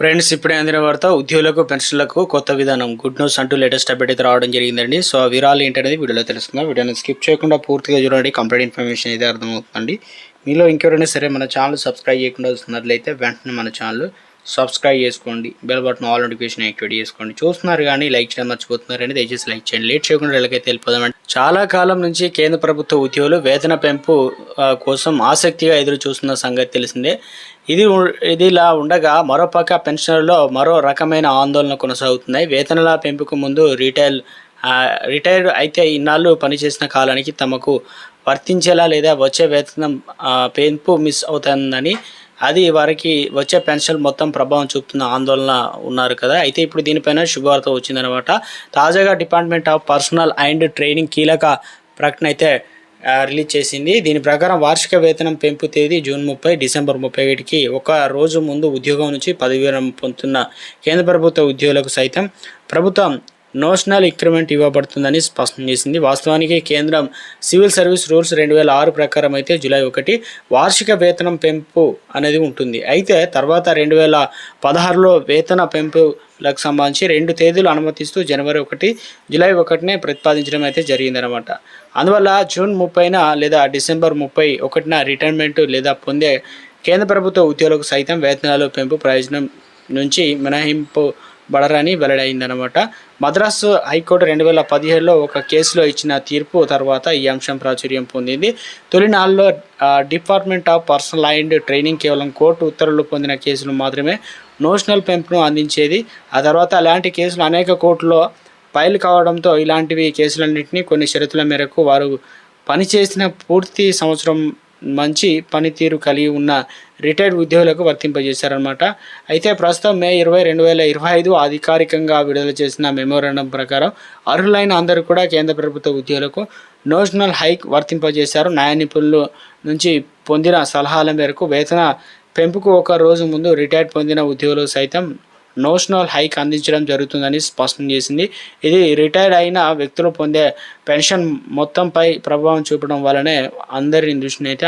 Friends ఇప్పుడే అందిన వార్త ఉద్యోగులకు పెన్షన్లకు కొత్త విధానం. గుడ్ న్యూస్ అంటూ లేటెస్ట్ అప్డేట్ అయితే రావడం జరిగిందండి. సో ఆ వివరాలు ఏంటనేది వీడియోలో తెలుసుకుందాం. వీడియోని స్కిప్ చేయకుండా పూర్తిగా చూడండి. కంప్లీట్ ఇన్ఫర్మేషన్ అయితే అర్థమవుతుందండి. మీలో ఇంకెవరైనా సరే మన ఛానల్ సబ్స్క్రైబ్ చేయకుండా వస్తున్నట్లయితే వెంటనే మన ఛానల్ సబ్స్క్రైబ్ చేసుకోండి bell button all notification activate చేసుకోండి. చూస్తున్నారు కానీ లైక్ చేయడం మర్చిపోతున్నారని దయచేసి లైక్ చేయండి. లేట్ చేయకుండా ఎలాగైతే వెళ్ళిపోదామండి చాలా కాలం నుంచి కేంద్ర ప్రభుత్వ ఉద్యోగులు వేతన పెంపు కోసం ఆసక్తిగా ఎదురు చూస్తున్న సంగతి తెలిసిందే. ఇది ఉ- ఇది ఇలా ఉండగా మరోపక్క పెన్షనర్లో మరో రకమైన ఆందోళన కొనసాగుతున్నాయి. వేతనాల పెంపుకు ముందు రిటైల్ రిటైర్డ్ అయితే ఇన్నాళ్ళు పనిచేసిన కాలానికి తమకు వర్తించేలా లేదా వచ్చే వేతనం పెంపు మిస్ అవుతుందని అది వారికి వచ్చే పెన్షన్ మొత్తం ప్రభావం చూపుతున్న ఆందోళన ఉన్నారు కదా. అయితే ఇప్పుడు దీనిపైన శుభవార్త వచ్చిందనమాట. తాజాగా department of personnel and training కీలక ప్రకటన అయితే రిలీజ్ చేసింది. దీని ప్రకారం వార్షిక వేతనం పెంపు తేదీ జూన్ ముప్పై డిసెంబర్ ముప్పై ఒకటికి ఒక రోజు ముందు ఉద్యోగం నుంచి పదవీరం పొందుతున్న కేంద్ర ప్రభుత్వ ఉద్యోగులకు సైతం ప్రభుత్వం నోషనల్ ఇంక్రిమెంట్ ఇవ్వబడుతుందని స్పష్టం చేసింది. వాస్తవానికి కేంద్రం సివిల్ సర్వీస్ రూల్స్ రెండు వేల ఆరు ప్రకారం అయితే జూలై ఒకటి వార్షిక వేతనం పెంపు అనేది ఉంటుంది. అయితే తర్వాత రెండు వేల పదహారులో వేతన పెంపులకు సంబంధించి రెండు తేదీలు అనుమతిస్తూ జనవరి ఒకటి జూలై ఒకటినే ప్రతిపాదించడం అయితే జరిగిందనమాట అందువల్ల జూన్ ముప్పైన లేదా డిసెంబర్ ముప్పై ఒకటిన రిటైర్మెంట్ లేదా పొందే కేంద్ర ప్రభుత్వ ఉద్యోగులకు సైతం వేతనాలు పెంపు ప్రయోజనం నుంచి మినహాయింపు బడరని వెల్లడైందనమాట. మద్రాసు హైకోర్టు రెండు వేల పదిహేడులో ఒక కేసులో ఇచ్చిన తీర్పు తర్వాత ఈ అంశం ప్రాచుర్యం పొందింది. తొలినాళ్ళలో department of personnel and training కేవలం కోర్టు ఉత్తర్వులు పొందిన కేసులు మాత్రమే నోషనల్ పెంపును అందించేది. ఆ తర్వాత అలాంటి కేసులు అనేక కోర్టులో ఫైల్ కావడంతో ఇలాంటివి కేసులన్నింటినీ కొన్ని షరతుల మేరకు వారు పనిచేసిన పూర్తి సంవత్సరం మంచి పనితీరు కలిగి ఉన్న రిటైర్డ్ ఉద్యోగులకు వర్తింపజేశారనమాట అయితే ప్రస్తుతం మే ఇరవై రెండు వేల ఇరవై ఐదు అధికారికంగా విడుదల చేసిన మెమోరాండం ప్రకారం అర్హులైన అందరూ కూడా కేంద్ర ప్రభుత్వ ఉద్యోగులకు నోషనల్ హైక్ వర్తింపజేశారు. న్యాయ నిపుణుల నుంచి పొందిన సలహాల మేరకు వేతన పెంపుకు ఒక రోజు ముందు రిటైర్డ్ పొందిన ఉద్యోగులు సైతం నోషనల్ హైక్ అందించడం జరుగుతుందని స్పష్టం చేసింది. ఇది రిటైర్డ్ అయిన వ్యక్తులు పొందే పెన్షన్ మొత్తంపై ప్రభావం చూపడం వల్లనే అందరి దృష్టిని అయితే